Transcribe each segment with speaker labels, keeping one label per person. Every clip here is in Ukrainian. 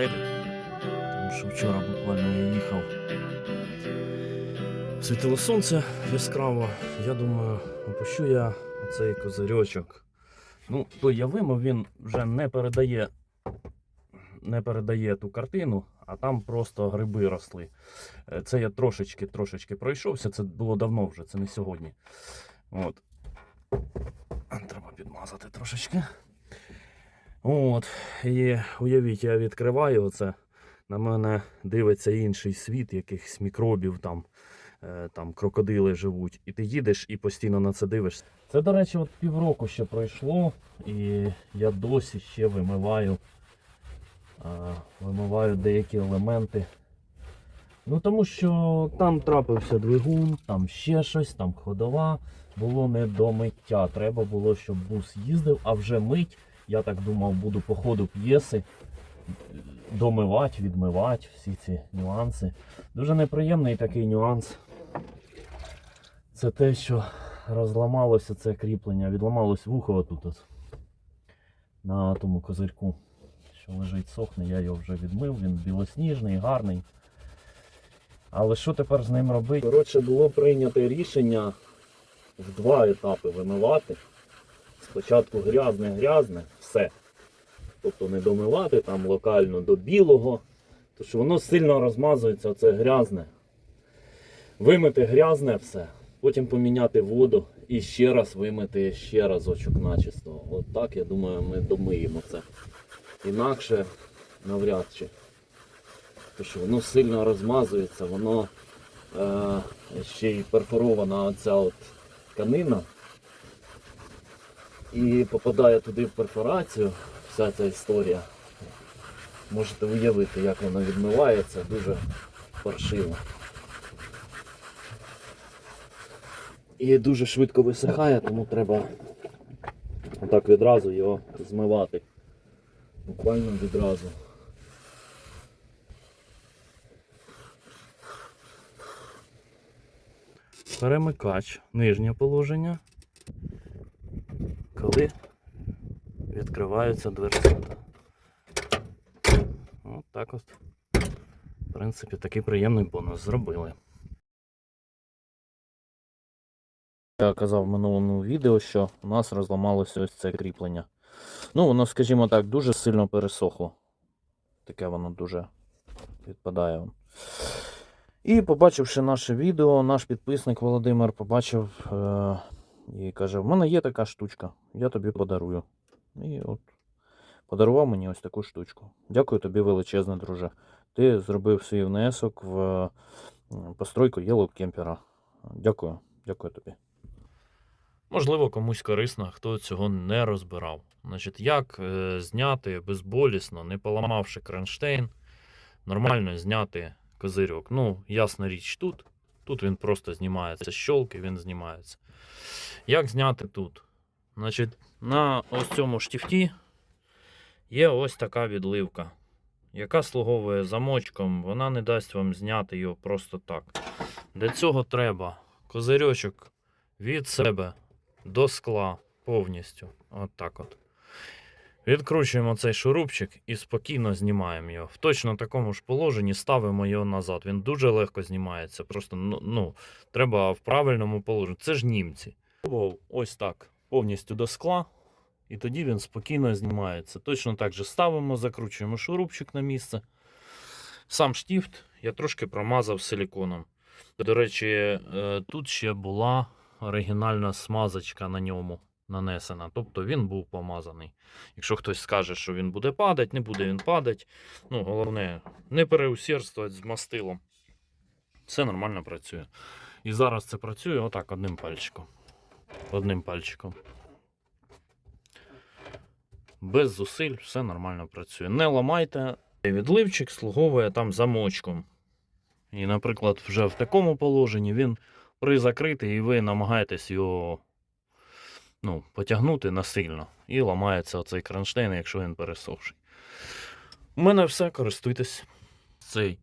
Speaker 1: стелі. Тому що вчора буквально я їхав. Світило сонце яскраво. Я думаю, опущу я оцей козирьочок. Ну, той я вимив, він вже не передає, не передає ту картину, а там просто гриби росли. Е, Це я трошечки трошечки пройшовся. Це було давно вже, це не сьогодні. От. Треба підмазати трошечки. От. І уявіть, я відкриваю оце. На мене дивиться інший світ, якихось мікробів там, е, там крокодили живуть. І ти їдеш і постійно на це дивишся. Це, до речі, от півроку ще пройшло, і я досі ще вимиваю, вимиваю деякі елементи. Ну тому що там трапився двигун, там ще щось, там ходова. Було не до миття. Треба було, щоб бус їздив, а вже мить, я так думав, буду по ходу п'єси домивати, відмивати всі ці нюанси. Дуже неприємний такий нюанс. Це те, що розламалося це кріплення, відламалось вухо отут от, на тому козирьку, що лежить сохне, я його вже відмив, він білосніжний, гарний. Але що тепер з ним робити? Коротше, було прийнято рішення в два етапи вимивати. Спочатку грязне-грязне, все. Тобто не домивати там локально до білого, тому що воно сильно розмазується, це грязне. Вимити грязне все, потім поміняти воду і ще раз вимити ще разочок начисто. От так, я думаю, ми домиємо це. Інакше навряд чи. Тому що воно сильно розмазується, воно е, ще й перфорована оця от тканина. І попадає туди в перфорацію вся ця історія. Можете уявити, як вона відмивається, дуже паршиво. І дуже швидко висихає, тому треба отак відразу його змивати. Буквально відразу. Перемикач, нижнє положення. Коли відкриваються дверцята. От так от. В принципі, такий приємний бонус зробили. Я казав в минулому відео, що у нас розламалося ось це кріплення. Ну, воно, скажімо так, дуже сильно пересохло. Таке воно дуже відпадає. І побачивши наше відео, наш підписник Володимир побачив е- і каже: в мене є така штучка, я тобі подарую. І от подарував мені ось таку штучку. Дякую тобі величезне, друже. Ти зробив свій внесок в постройку Yellow Кемпера. Дякую, дякую тобі. Можливо, комусь корисно, хто цього не розбирав. Значить, як е, зняти безболісно, не поламавши кронштейн, нормально зняти козирьок. Ну, ясна річ, тут. Тут він просто знімається з щолки, він знімається. Як зняти тут? Значить, на ось цьому штифті є ось така відливка, яка слуговує замочком, вона не дасть вам зняти його просто так. Для цього треба козирьочок від себе до скла повністю. От так от. Відкручуємо цей шурупчик і спокійно знімаємо його. В точно такому ж положенні ставимо його назад. Він дуже легко знімається. Просто ну, ну, треба в правильному положенні. Це ж німці. Пробував Ось так. Повністю до скла. І тоді він спокійно знімається. Точно так же ставимо, закручуємо шурупчик на місце. Сам штифт я трошки промазав силіконом. До речі, е, тут ще була оригінальна смазочка на ньому нанесена. Тобто він був помазаний. Якщо хтось скаже, що він буде падати, не буде він падати. Ну, головне, не переусердствувати з мастилом. Все нормально працює. І зараз це працює отак одним пальчиком. Одним пальчиком. Без зусиль все нормально працює. Не ламайте. Відливчик слуговує там замочком. І, наприклад, вже в такому положенні він призакритий, і ви намагаєтесь його ну, потягнути насильно. І ламається оцей кронштейн, якщо він пересохший. У мене все, користуйтесь. Цей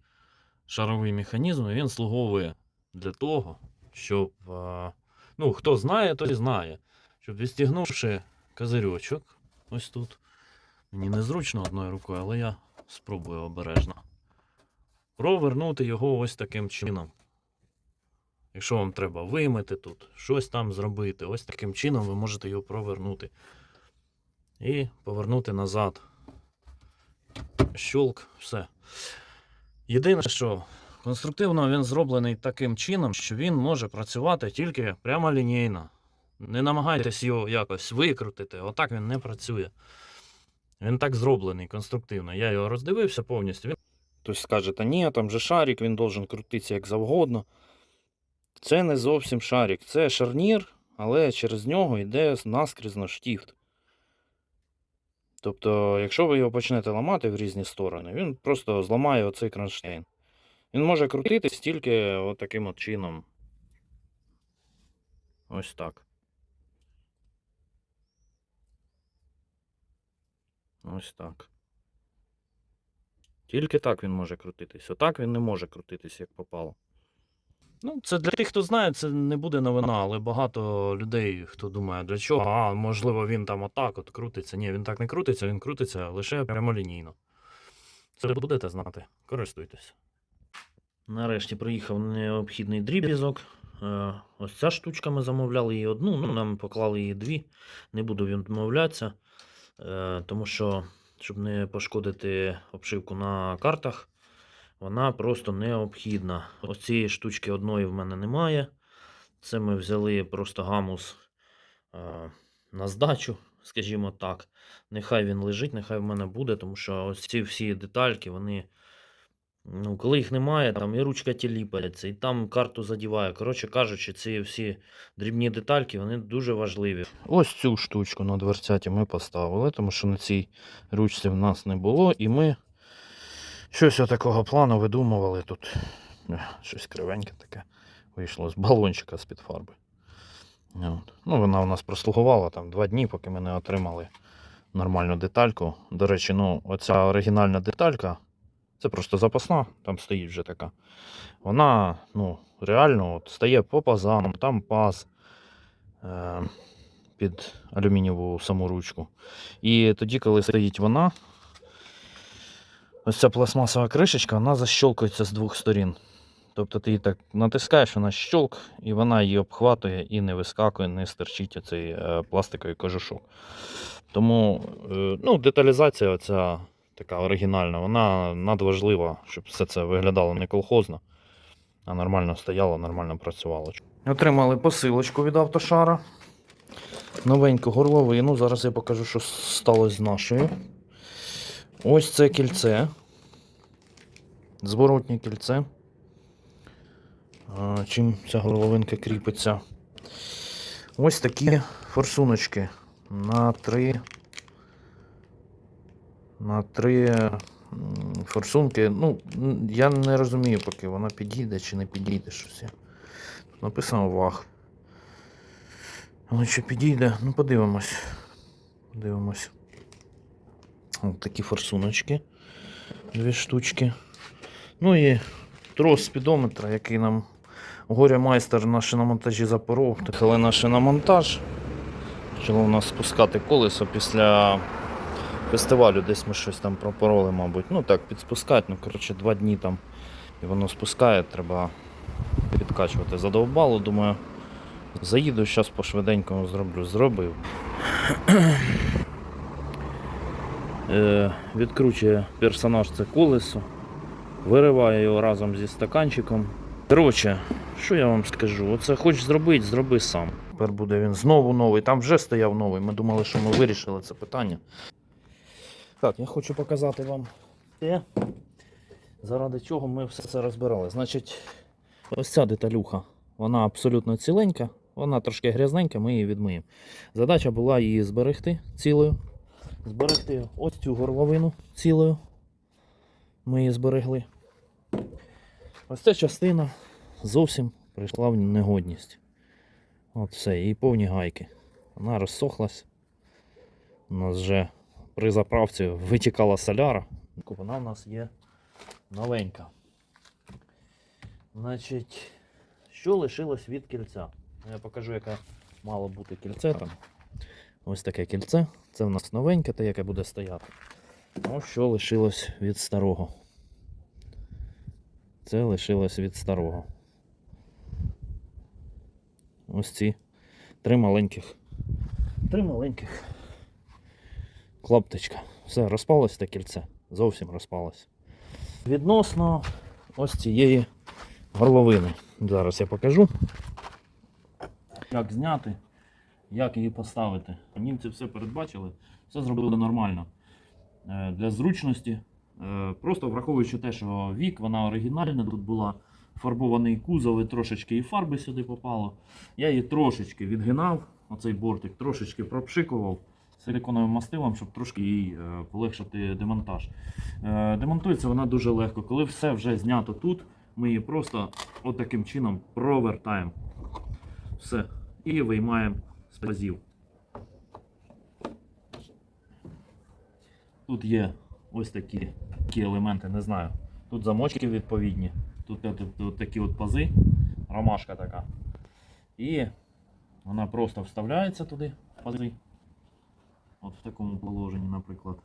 Speaker 1: шаровий механізм він слуговує для того, щоб. Ну, хто знає, той знає. Щоб відстігнувши козирьочок, ось тут. Мені незручно одною рукою, але я спробую обережно. Провернути його ось таким чином. Якщо вам треба вимити тут, щось там зробити, ось таким чином ви можете його провернути. І повернути назад. Щолк, все. Єдине, що конструктивно він зроблений таким чином, що він може працювати тільки прямолінійно. Не намагайтесь його якось викрутити, отак він не працює. Він так зроблений конструктивно. Я його роздивився повністю. Він... Хтось скаже, та ні, там же шарик, він должен крутитися як завгодно. Це не зовсім шарик, це шарнір, але через нього йде наскрізно штіфт. Тобто, якщо ви його почнете ламати в різні сторони, він просто зламає оцей кронштейн. Він може крутитись тільки от от чином. Ось так. Ось так. Тільки так він може крутитись. Отак він не може крутитись, як попало. Ну, це для тих, хто знає, це не буде новина, але багато людей, хто думає, для чого, а можливо, він там отак от крутиться. Ні, він так не крутиться, він крутиться лише прямолінійно. Це будете знати. Користуйтесь. Нарешті приїхав необхідний дріб'язок. Е, Ось ця штучка ми замовляли її одну, ну нам поклали її дві. Не буду відмовлятися, е, тому що, щоб не пошкодити обшивку на картах, вона просто необхідна. Ось цієї штучки одної в мене немає. Це ми взяли просто гамус е, на здачу, скажімо так. Нехай він лежить, нехай в мене буде, тому що ось ці всі детальки, вони. Ну, коли їх немає, там і ручка тіліпається, і там карту задіває. Коротше кажучи, ці всі дрібні детальки, вони дуже важливі. Ось цю штучку на дверцяті ми поставили, тому що на цій ручці в нас не було, і ми щось такого плану видумували тут. Щось кривеньке таке вийшло з балончика з-під фарби. Ну, вона у нас прослугувала там два дні, поки ми не отримали нормальну детальку. До речі, ну, оця оригінальна деталька. Це просто запасна, там стоїть вже така. Вона ну, реально от, стає по пазам, там паз е, під алюмінієву саму ручку. І тоді, коли стоїть вона, ось ця пластмасова кришечка, вона защолкується з двох сторін. Тобто ти її так натискаєш, вона щолк, і вона її обхватує і не вискакує, не стерчить оцей е, пластиковий кожушок. Тому е, ну, деталізація оця така оригінальна, вона надважлива, щоб все це виглядало не колхозно, а нормально стояло, нормально працювало. Отримали посилочку від автошара. Новеньку горловину. Зараз я покажу, що сталося з нашою. Ось це кільце. Зворотнє кільце. Чим ця горловинка кріпиться? Ось такі форсуночки на три на три форсунки. Ну, я не розумію, поки вона підійде чи не підійде щось. Тут написано ваг. Але чи підійде, ну подивимось. Подивимось. Ось такі форсуночки. Дві штучки. Ну і трос спідометра, який нам горе майстер на шиномонтажі запоров. Але на шиномонтаж. Почало у нас спускати колесо після фестивалю десь ми щось там пропороли, мабуть. Ну так, підспускати, ну коротше, два дні там і воно спускає, треба підкачувати. Задовбало, думаю, заїду, зараз по швиденькому зроблю. Зробив. е, відкручує персонаж це колесо, вириває його разом зі стаканчиком. Коротше, що я вам скажу? Оце хочеш зробити, зроби сам. Тепер буде він знову новий. Там вже стояв новий. Ми думали, що ми вирішили це питання. Так, я хочу показати вам те, заради чого ми все це розбирали. Значить, ось ця деталюха, вона абсолютно ціленька, вона трошки грязненька, ми її відмиємо. Задача була її зберегти цілою. Зберегти ось цю горловину цілою. Ми її зберегли. Ось ця частина зовсім прийшла в негодність. От все, і повні гайки. Вона розсохлась. У нас вже при заправці витікала соляра. Вона у нас є новенька. Значить, що лишилось від кільця? Ну, Я покажу, яке мало бути кільце там. Ось таке кільце. Це в нас новеньке, те, яке буде стояти. Ну, що лишилось від старого. Це лишилось від старого. Ось ці три маленьких. Три маленьких. Клаптичка. Все, розпалось те кільце. Зовсім розпалось. Відносно ось цієї горловини. Зараз я покажу. Як зняти, як її поставити. Німці все передбачили, все зробили нормально. Е, Для зручності. е, Просто враховуючи те, що вік, вона оригінальна, тут була фарбований кузов і трошечки і фарби сюди попало. Я її трошечки відгинав, оцей бортик, трошечки пропшикував силиконовим мастилом, щоб трошки їй е, полегшити демонтаж. Е, Демонтується вона дуже легко. Коли все вже знято тут, ми її просто от таким чином провертаємо. Все. І виймаємо з пазів. Тут є ось такі, такі елементи, не знаю. Тут замочки відповідні, тут, тут, тут такі от пази, ромашка така. І вона просто вставляється туди в пази. От в такому положенні, наприклад.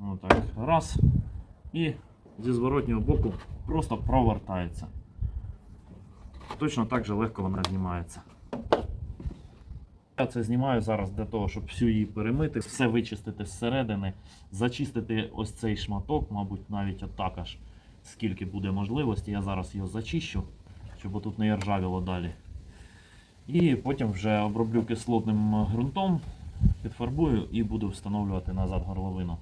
Speaker 1: Отак. Раз. І зі зворотнього боку просто провертається. Точно так же легко вона знімається. Я це знімаю зараз для того, щоб всю її перемити, все вичистити зсередини, зачистити ось цей шматок, мабуть, навіть отак аж скільки буде можливості. Я зараз його зачищу, щоб тут не ржавіло далі. І потім вже оброблю кислотним ґрунтом, підфарбую і буду встановлювати назад горловину.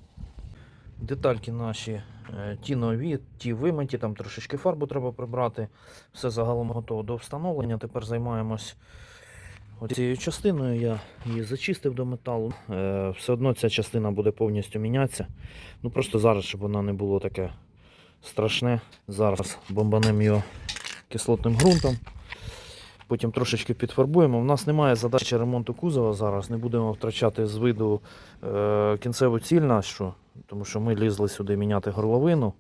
Speaker 1: Детальки наші е, ті нові, ті вимиті, там трошечки фарбу треба прибрати. Все загалом готово до встановлення. Тепер займаємось оцією частиною. Я її зачистив до металу. Е, Все одно ця частина буде повністю мінятися. Ну просто зараз, щоб вона не було таке страшне. Зараз бомбанемо його кислотним ґрунтом. Потім трошечки підфарбуємо. У нас немає задачі ремонту кузова зараз. Не будемо втрачати з виду е, кінцеву ціль нашу, тому що ми лізли сюди міняти горловину,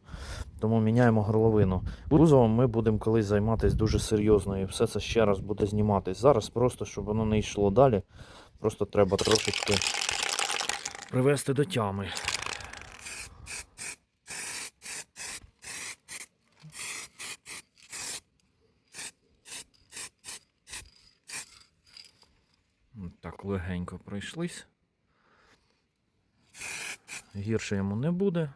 Speaker 1: тому міняємо горловину. Кузовом ми будемо колись займатися дуже серйозно і все це ще раз буде зніматись. Зараз просто, щоб воно не йшло далі, просто треба трошечки привести до тями. Легенько пройшлись. Гірше йому не буде.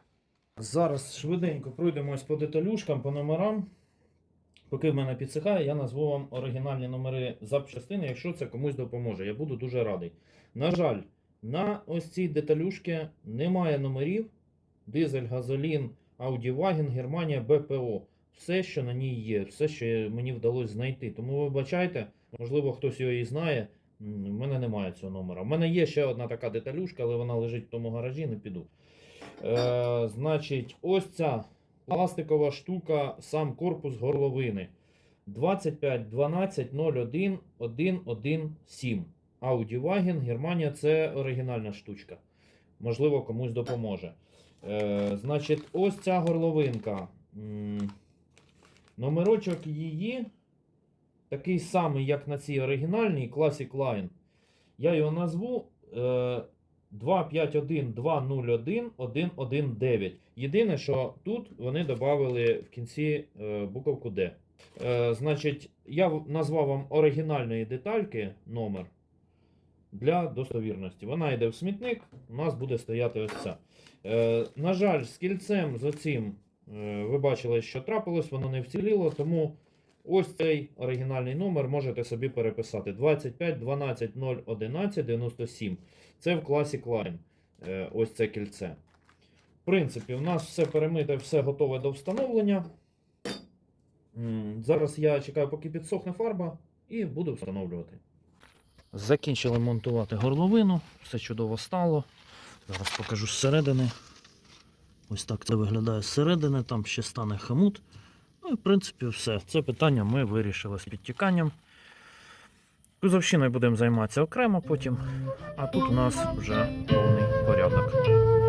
Speaker 1: Зараз швиденько пройдемось по деталюшкам, по номерам. Поки в мене підсихає, я назву вам оригінальні номери запчастини, якщо це комусь допоможе. Я буду дуже радий. На жаль, на ось цій деталюшки немає номерів. Дизель, газолін, Audi Германія, БПО. Все, що на ній є, все, що мені вдалося знайти. Тому вибачайте, можливо, хтось його і знає. У мене немає цього номера. У мене є ще одна така деталюшка, але вона лежить в тому гаражі, не піду. Е, значить, ось ця пластикова штука, сам корпус горловини. 25 12 01 117. Audi Wagen, Германія це оригінальна штучка. Можливо, комусь допоможе. Е, значить, ось ця горловинка. Номерочок її такий самий, як на цій оригінальній Classic Line. Я його назву е, 251-201-119. Єдине, що тут вони додали в кінці е, буковку D. Е, значить, я назвав вам оригінальної детальки номер для достовірності. Вона йде в смітник, у нас буде стояти ось ця. Е, на жаль, з кільцем з оцим ви бачили, що трапилось, воно не вціліло, тому ось цей оригінальний номер можете собі переписати 25 12 011 97. Це в Classic Line. Е, ось це кільце. В принципі, у нас все перемите, все готове до встановлення. Зараз я чекаю, поки підсохне фарба, і буду встановлювати. Закінчили монтувати горловину, все чудово стало. Зараз покажу зсередини. Ось так це виглядає зсередини, там ще стане хамут. Ну в принципі все. Це питання ми вирішили з підтіканням. Кузовщиною будемо займатися окремо потім, а тут у нас вже повний порядок.